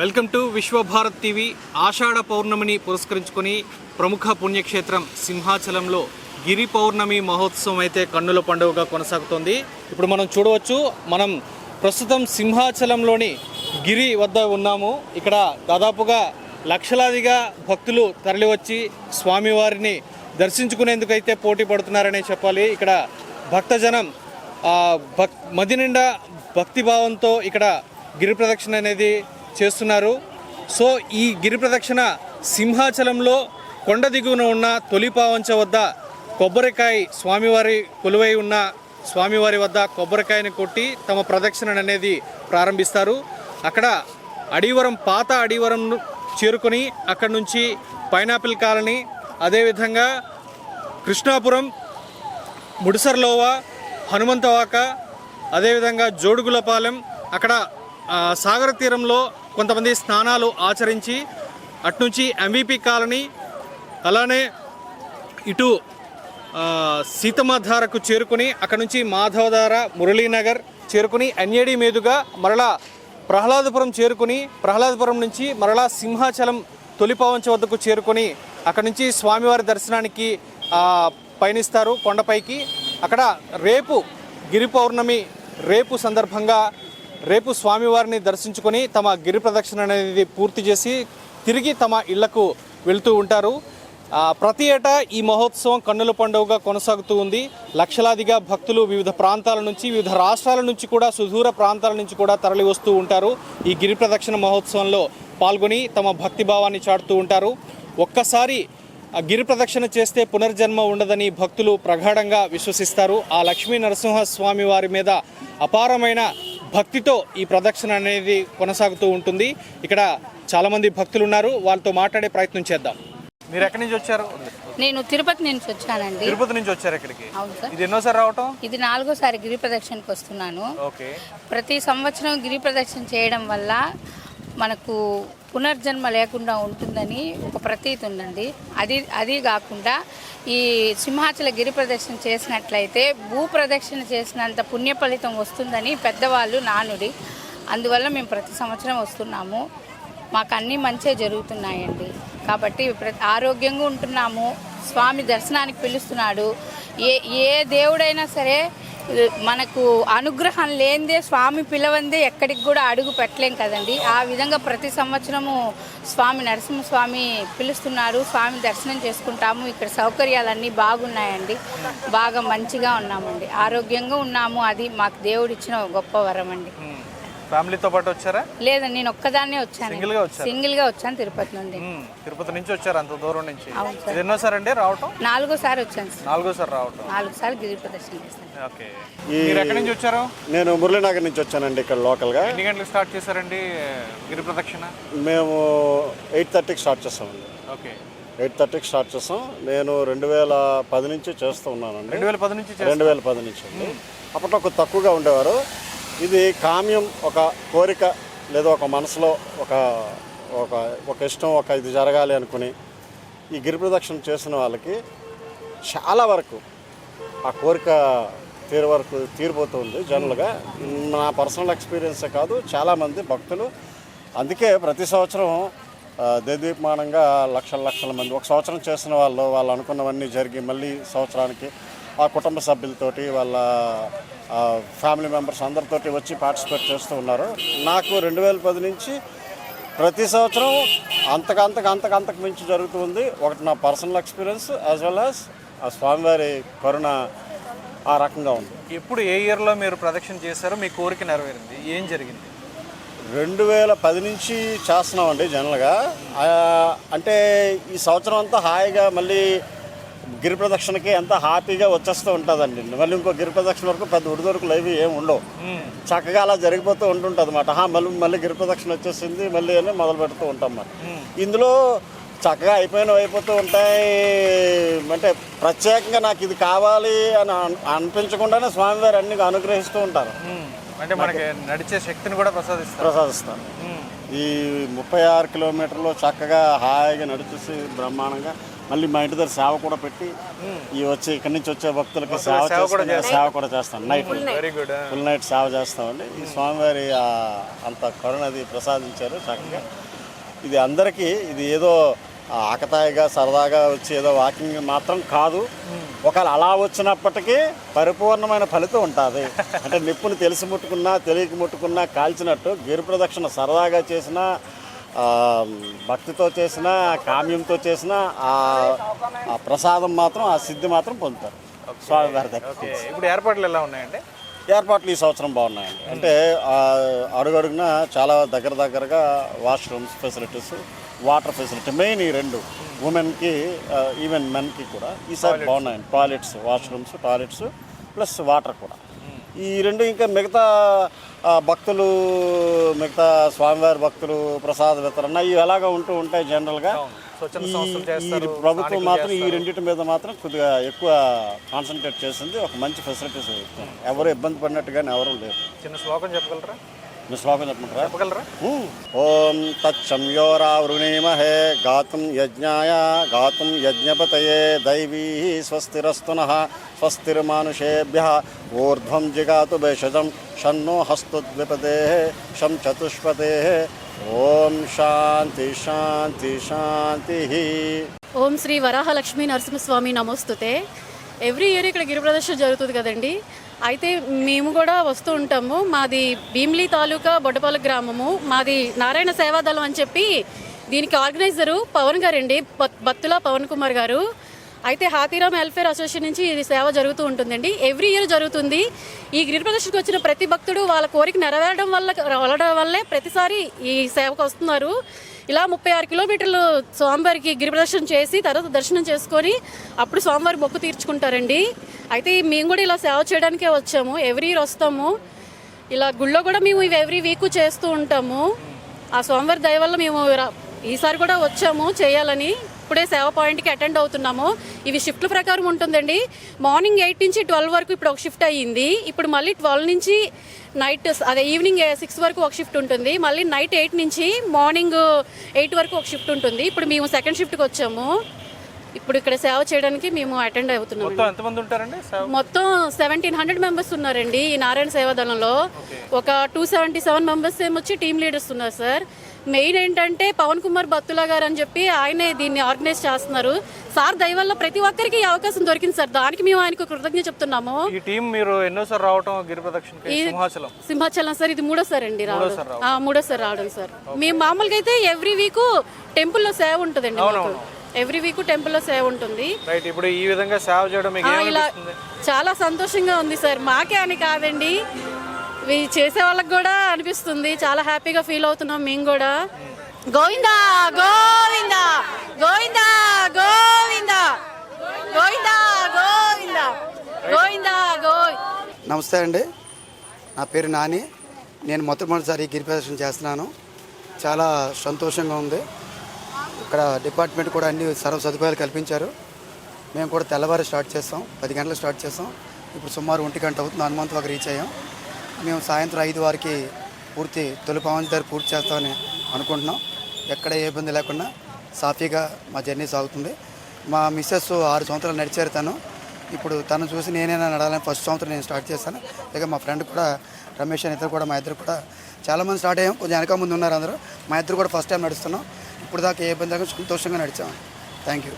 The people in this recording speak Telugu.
Welcome to Vishwabharat TV. ఆషాఢ పౌర్ణమిని పురస్కరించుకొని ప్రముఖ పుణ్యక్షేత్రం సింహాచలంలో గిరి పౌర్ణమి మహోత్సవం అయితే కన్నుల పండుగగా కొనసాగుతోంది. ఇప్పుడు మనం చూడవచ్చు మనం ప్రస్తుతం సింహాచలంలోని గిరి వద్ద ఉన్నాము. ఇక్కడ దాదాపుగా లక్షలాదిగా భక్తులు తరలివచ్చి స్వామివారిని దర్శించుకునేందుకు అయితే పోటీ పడుతున్నారనే చెప్పాలి. ఇక్కడ భక్తజనం భక్ మది నిండా భక్తి భావంతో ఇక్కడ గిరి ప్రదక్షిణ అనేది చేస్తున్నారు. సో ఈ గిరి ప్రదక్షిణ సింహాచలంలో కొండ దిగువన ఉన్న తొలిపావంచ వద్ద కొబ్బరికాయ స్వామివారి కొలువై ఉన్న స్వామివారి వద్ద కొబ్బరికాయని కొట్టి తమ ప్రదక్షిణ అనేది ప్రారంభిస్తారు. అక్కడ అడివరం పాత అడివరం చేరుకొని అక్కడి నుంచి పైనాపిల్ కాలనీ అదేవిధంగా కృష్ణాపురం ముడిసర్లోవా హనుమంతవాక అదేవిధంగా జోడుగులపాలెం అక్కడ సాగర తీరంలో కొంతమంది స్నానాలు ఆచరించి అట్నుంచి ఎంవిపి కాలనీ అలానే ఇటు ఆ, సీతమ్మధారకు చేరుకుని అక్కడ నుంచి మాధవధార మురళీనగర్ చేరుకుని ఎన్ఏడి మీదుగా మరలా ప్రహ్లాదపురం చేరుకుని ప్రహ్లాదపురం నుంచి మరలా సింహాచలం తొలిపవంచ వద్దకు చేరుకొని అక్కడ నుంచి స్వామివారి దర్శనానికి పయనిస్తారు కొండపైకి. అక్కడ రేపు గిరి పౌర్ణమి రేపు సందర్భంగా రేపు స్వామివారిని దర్శించుకొని తమ గిరి ప్రదక్షిణ అనేది పూర్తి చేసి తిరిగి తమ ఇళ్ళకు వెళుతూ ఉంటారు. ప్రతి ఏటా ఈ మహోత్సవం కన్నుల పండుగగా కొనసాగుతూ ఉంది. లక్షలాదిగా భక్తులు వివిధ ప్రాంతాల నుంచి వివిధ రాష్ట్రాల నుంచి కూడా సుదూర ప్రాంతాల నుంచి కూడా తరలి వస్తూ ఉంటారు. ఈ గిరి ప్రదక్షిణ మహోత్సవంలో పాల్గొని తమ భక్తి భావాన్ని చాటుతూ ఉంటారు. ఒక్కసారి గిరి ప్రదక్షిణ చేస్తే పునర్జన్మ ఉండదని భక్తులు ప్రగాఢంగా విశ్వసిస్తారు. ఆ లక్ష్మీ నరసింహస్వామి వారి మీద అపారమైన భక్తితో ఈ ప్రదక్షిణ అనేది కొనసాగుతూ ఉంటుంది. ఇక్కడ చాలామంది భక్తులు ఉన్నారు వాళ్ళతో మాట్లాడే ప్రయత్నం చేద్దాం. మీరు ఎక్కడి నుంచి వచ్చారు? నేను తిరుపతి నుంచి వచ్చానండి. తిరుపతి నుంచి వచ్చారు ఇక్కడికి? అవును సార్. ఇది ఎన్నోసారి రావటం? ఇది నాలుగోసారి గిరి ప్రదక్షిణకి వస్తున్నాను. ఓకే. ప్రతి సంవత్సరం గిరి ప్రదక్షిణ చేయడం వల్ల మనకు పునర్జన్మ లేకుండా ఉంటుందని ఒక ప్రతీతి ఉందండి. అది అది కాకుండా ఈ సింహాచల గిరి ప్రదక్షిణ చేసినట్లయితే భూ ప్రదక్షిణ చేసినంత పుణ్య ఫలితం వస్తుందని పెద్దవాళ్ళు నానుడి. అందువల్ల మేము ప్రతి సంవత్సరం వస్తున్నాము. మాకు అన్నీ మంచిగా జరుగుతున్నాయండి. కాబట్టి ఆరోగ్యంగా ఉంటున్నాము. స్వామి దర్శనానికి పిలుస్తున్నాడు. ఏ ఏ దేవుడైనా సరే మనకు అనుగ్రహం లేనిదే స్వామి పిలవందే ఎక్కడికి కూడా అడుగు పెట్టలేం కదండి. ఆ విధంగా ప్రతి సంవత్సరము స్వామి నరసింహస్వామి పిలుస్తున్నారు. స్వామి దర్శనం చేసుకుంటాము. ఇక్కడ సౌకర్యాలన్నీ బాగున్నాయండి. బాగా మంచిగా ఉన్నామండి. ఆరోగ్యంగా ఉన్నాము. అది మాకు దేవుడిచ్చిన గొప్ప వరం అండి ఫ్యామిలీతో పాటు వచ్చారా? లేదండి నేను ఒక్కదాన్నే వచ్చాను. సింగిల్గా వచ్చారు? సింగిల్గా వచ్చాను తిరుపతి నుండి. తిరుపతి నుంచి వచ్చారు అంత దూరం నుంచి. అవును సార్. ఇది ఎన్నోసారి అండి రావటం? నాలుగోసారి వచ్చాను సార్. నాలుగోసారి రావటం. నాలుగు సార్లు గిరి ప్రదర్శన చేశాను. ఓకే. మీరు ఎక్కడి నుంచి వచ్చారు? నేను మురళీనగర్ నుంచి వచ్చానండి ఇక్కడ లోకల్గా. ఎన్ని గంటలకు స్టార్ట్ చేశారండి గిరి ప్రదక్షిణ? మేము ఎయిట్ థర్టీకి స్టార్ట్ చేస్తామండి. ఓకే. ఎయిట్ థర్టీకి స్టార్ట్ చేస్తాం. నేను రెండు వేల పది నుంచి చేస్తూ ఉన్నానండి. రెండు వేల పది నుంచి చేస్తారు. రెండు వేల పది నుంచి అండి. అప్పట్లో కొద్ది తక్కువగా ఉండేవారు. ఇది కామ్యం ఒక కోరిక లేదా ఒక మనసులో ఒక ఒక ఒక ఇష్టం ఒక ఇది జరగాలి అనుకుని ఈ గిరి ప్రదక్షిణ చేసిన వాళ్ళకి చాలా వరకు ఆ కోరిక తీరు వరకు తీరిపోతుంది జనరల్గా నా పర్సనల్ ఎక్స్పీరియన్సే కాదు చాలామంది భక్తులు. అందుకే ప్రతి సంవత్సరం దేదీపమానంగా లక్షల లక్షల మంది ఒక సంవత్సరం చేసిన వాళ్ళు వాళ్ళు అనుకున్నవన్నీ జరిగి మళ్ళీ సంవత్సరానికి ఆ కుటుంబ సభ్యులతోటి వాళ్ళ ఫ్యామిలీ మెంబర్స్ అందరితోటి వచ్చి పార్టిసిపేట్ చేస్తూ ఉన్నారు. నాకు రెండు వేల పది నుంచి ప్రతి సంవత్సరం అంతకు అంతకు అంతకు అంతకు మించి జరుగుతుంది ఒకటి నా personal experience as well as ఆ స్వామివారి కరుణ ఆ రకంగా ఉంది. ఎప్పుడు ఏ ఇయర్లో మీరు ప్రదక్షిణ చేశారో మీ కోరిక నెరవేరింది? ఏం జరిగింది? రెండు వేల పది నుంచి చేస్తున్నామండి జనరల్గా అంటే ఈ సంవత్సరం అంతా హాయిగా మళ్ళీ గిరి ప్రదక్షిణకి ఎంత హ్యాపీగా వచ్చేస్తూ ఉంటుందండి. మళ్ళీ ఇంకో గిరి ప్రదక్షిణ వరకు పెద్ద ఉడిదొరుకులు అవి ఏమి ఉండవు. చక్కగా అలా జరిగిపోతూ ఉంటుంటుంది అన్నమాట హా, మళ్ళీ మళ్ళీ గిరి ప్రదక్షిణ వచ్చేసింది మళ్ళీ అని మొదలు పెడుతూ ఉంటాం అన్నమాట ఇందులో చక్కగా అయిపోయినవి అయిపోతూ ఉంటాయి. అంటే ప్రత్యేకంగా నాకు ఇది కావాలి అని అన్- అనిపించకుండానే స్వామివారు అన్ని అనుగ్రహిస్తూ ఉంటారు. అంటే మనకి నడిచే శక్తిని కూడా ప్రసాదిస్తారు. ప్రసాదిస్తారు. ఈ ముప్పై ఆరు కిలోమీటర్లు చక్కగా హాయిగా నడిచేసి బ్రహ్మాండంగా మళ్ళీ మా ఇంటి దగ్గర సేవ కూడా పెట్టి ఈ వచ్చి ఇక్కడి నుంచి వచ్చే భక్తులకి సేవ సేవ కూడా చేసుకునే సేవ కూడా చేస్తాం. Night very good full night సేవ చేస్తామండి. ఈ స్వామివారి అంత కరుణది ప్రసాదించారు చక్కగా. ఇది అందరికీ ఇది ఏదో ఆకతాయిగా సరదాగా వచ్చి ఏదో వాకింగ్ మాత్రం కాదు. ఒకవేళ అలా వచ్చినప్పటికీ పరిపూర్ణమైన ఫలితం ఉంటుంది. అంటే నిప్పుని తెలిసి ముట్టుకున్నా తెలియక ముట్టుకున్నా కాల్చినట్టు గిరి ప్రదక్షిణ సరదాగా చేసినా భక్తితో చేసిన కామ్యంతో చేసిన ఆ ప్రసాదం మాత్రం ఆ సిద్ధి మాత్రం పొందుతారు. స్వామివారి దగ్గర. ఇప్పుడు ఏర్పాట్లు ఎలా ఉన్నాయండి? ఏర్పాట్లు ఈ సంవత్సరం బాగున్నాయండి. అంటే అడుగడుగున చాలా దగ్గర దగ్గరగా washrooms facilities water facility main ఈ రెండు ఉమెన్కి ఈవెన్ మెన్కి కూడా ఈసారి బాగున్నాయండి. Toilets washrooms toilets plus water కూడా. ఈ రెండు ఇంకా మిగతా భక్తులు మిగతా స్వామివారి భక్తులు ప్రసాద వితరణ ఇవి ఎలాగ ఉంటూ ఉంటాయి జనరల్గా. ఈ ప్రభుత్వం మాత్రం ఈ. రెండింటి మీద మాత్రం కొద్దిగా ఎక్కువ కాన్సన్ట్రేట్ చేసింది. ఒక మంచి ఫెసిలిటీస్ ఎవరు ఇబ్బంది పడినట్టుగానే ఎవరు లేరు. చిన్న శ్లోకం చెప్పగలరా? మీ శ్లోకం చెప్పమంటారా చెప్పగలరా. ఓం తచ్చంయోరావృణీమహే గాతుం యజ్ఞాయ గాతుం యజ్ఞపతయే దైవీ స్వస్తిరస్తున స్వస్తిర్మానుషేభ్య ఊర్ధ్వం జిగాతు భేషజం షన్నో హస్తుద్విపదే షం చతుష్పదే ఓం శాంతి శాంతి శాంతి। ఓం శ్రీ వరాహలక్ష్మీ నరసింహస్వామి నమోస్తుతే ఎవ్రీ ఇయర్ ఇక్కడ గిరి ప్రదర్శన జరుగుతుంది కదండి. అయితే మేము కూడా వస్తూ ఉంటాము. మాది భీమిలి తాలూకా బొడ్డపాల గ్రామము. మాది నారాయణ సేవాదళం అని చెప్పి దీనికి ఆర్గనైజరు పవన్ గారండి. బత్- బత్తుల పవన్ కుమార్ గారు. అయితే హాతీరామ్ వెల్ఫేర్ అసోసియేషన్ నుంచి ఇది సేవ జరుగుతూ ఉంటుందండి. ఎవ్రీ ఇయర్ జరుగుతుంది. ఈ గిరి ప్రదర్శనకు వచ్చిన ప్రతి భక్తుడు వాళ్ళ కోరిక నెరవేరడం వల్ల వెళ్ళడం వల్లే ప్రతిసారి ఈ సేవకు వస్తున్నారు. ఇలా ముప్పై ఆరు కిలోమీటర్లు స్వామివారికి గిరి ప్రదర్శన చేసి తర్వాత దర్శనం చేసుకొని అప్పుడు స్వామివారి మొక్కు తీర్చుకుంటారండి. అయితే మేము కూడా ఇలా సేవ చేయడానికే వచ్చాము. ఎవ్రీ ఇయర్ వస్తాము. ఇలా గుళ్ళో కూడా మేము ఇవి ఎవ్రీ వీక్ చేస్తూ ఉంటాము. ఆ స్వామివారి దయ వల్ల మేము ఈసారి కూడా వచ్చాము చేయాలని. ఇప్పుడే సేవ పాయింట్కి అటెండ్ అవుతున్నాము. ఇవి షిఫ్ట్ల ప్రకారం ఉంటుందండి. మార్నింగ్ ఎయిట్ నుంచి ట్వెల్వ్ వరకు ఇప్పుడు ఒక షిఫ్ట్ అయ్యింది. ఇప్పుడు మళ్ళీ ట్వెల్వ్ నుంచి నైట్ అదే ఈవినింగ్ సిక్స్ వరకు ఒక షిఫ్ట్ ఉంటుంది. మళ్ళీ నైట్ ఎయిట్ నుంచి మార్నింగ్ ఎయిట్ వరకు ఒక షిఫ్ట్ ఉంటుంది. ఇప్పుడు మేము సెకండ్ షిఫ్ట్కి వచ్చాము. ఇప్పుడు ఇక్కడ సేవ చేయడానికి మేము అటెండ్ అవుతున్నాము. మొత్తం సెవెంటీన్ హండ్రెడ్ మెంబర్స్ ఉన్నారండి ఈ నారాయణ సేవాదళంలో. ఒక టూ సెవెంటీ సెవెన్ మెంబర్స్ ఏమొచ్చి టీమ్ లీడర్స్ ఉన్నారు సార్. మెయిన్ ఏంటంటే పవన్ కుమార్ బత్తులా గారు అని చెప్పి ఆయనే దీన్ని ఆర్గనైజ్ చేస్తున్నారు. సార్ దయ వల్ల ప్రతి ఒక్కరికి ఈ అవకాశం దొరికింది సార్. దానికి మేము ఆయనకు కృతజ్ఞత చెప్తున్నాము. ఈ టీం మీరు ఎన్నోసారి రావటం గిరి ప్రదక్షిణకి సింహాచలం. సింహాచలం సార్ ఇది మూడోసారి అండి రావడం. మూడోసారి రావడం. సార్. మేము మామూలుగా అయితే ఎవ్రీ వీక్ టెంపుల్లో సేవ ఉంటుందండి ఎవ్రీ వీక్ టెంపుల్లో సేవ ఉంటుంది. రైట్ ఇప్పుడు ఈ విధంగా సేవ చేయడం ఇలా చాలా సంతోషంగా ఉంది సార్. మాకే అని కాదండి. ఇవి చేసే వాళ్ళకి కూడా అనిపిస్తుంది. చాలా హ్యాపీగా ఫీల్ అవుతున్నాం మేము కూడా. గోవిందా గోవిందా గోవిందా గోవిందా గోవిందా గోవిందా గోవిందా గోవి. నమస్తే అండి. నా పేరు నాని. నేను మొట్టమొదటిసారి గిరి ప్రదర్శన చేస్తున్నాను. చాలా సంతోషంగా ఉంది. ఇక్కడ డిపార్ట్మెంట్ కూడా అన్ని సర్వ సదుపాయాలు కల్పించారు. మేము కూడా తెల్లవారు స్టార్ట్ చేస్తాం. పది గంటలకు స్టార్ట్ చేస్తాం. ఇప్పుడు సుమారు ఒంటి గంట అవుతుంది. హనుమంత్ రీచ్ అయ్యాం. మేము సాయంత్రం ఐదు వారికి పూర్తి తొలి పవన్ దగ్గర పూర్తి చేస్తామని అనుకుంటున్నాం. ఎక్కడ ఏ ఇబ్బంది లేకుండా సాఫీగా మా జర్నీ సాగుతుంది. మా మిస్సెస్ ఆరు సంవత్సరాలు నడిచారు తను. ఇప్పుడు తను చూసి నేనైనా నడాలని ఫస్ట్ సంవత్సరం నేను స్టార్ట్ చేస్తాను ఇక మా ఫ్రెండ్ కూడా రమేష్ అని ఇద్దరు కూడా మా ఇద్దరు కూడా చాలామంది స్టార్ట్ అయ్యాం. కొంచెం వెనక ముందు ఉన్నారు అందరూ. మా ఇద్దరు కూడా ఫస్ట్ టైం నడుస్తున్నాం. ఇప్పుడు దాకా ఏ ఇబ్బంది లేకుండా సంతోషంగా నడిచాం. Thank you.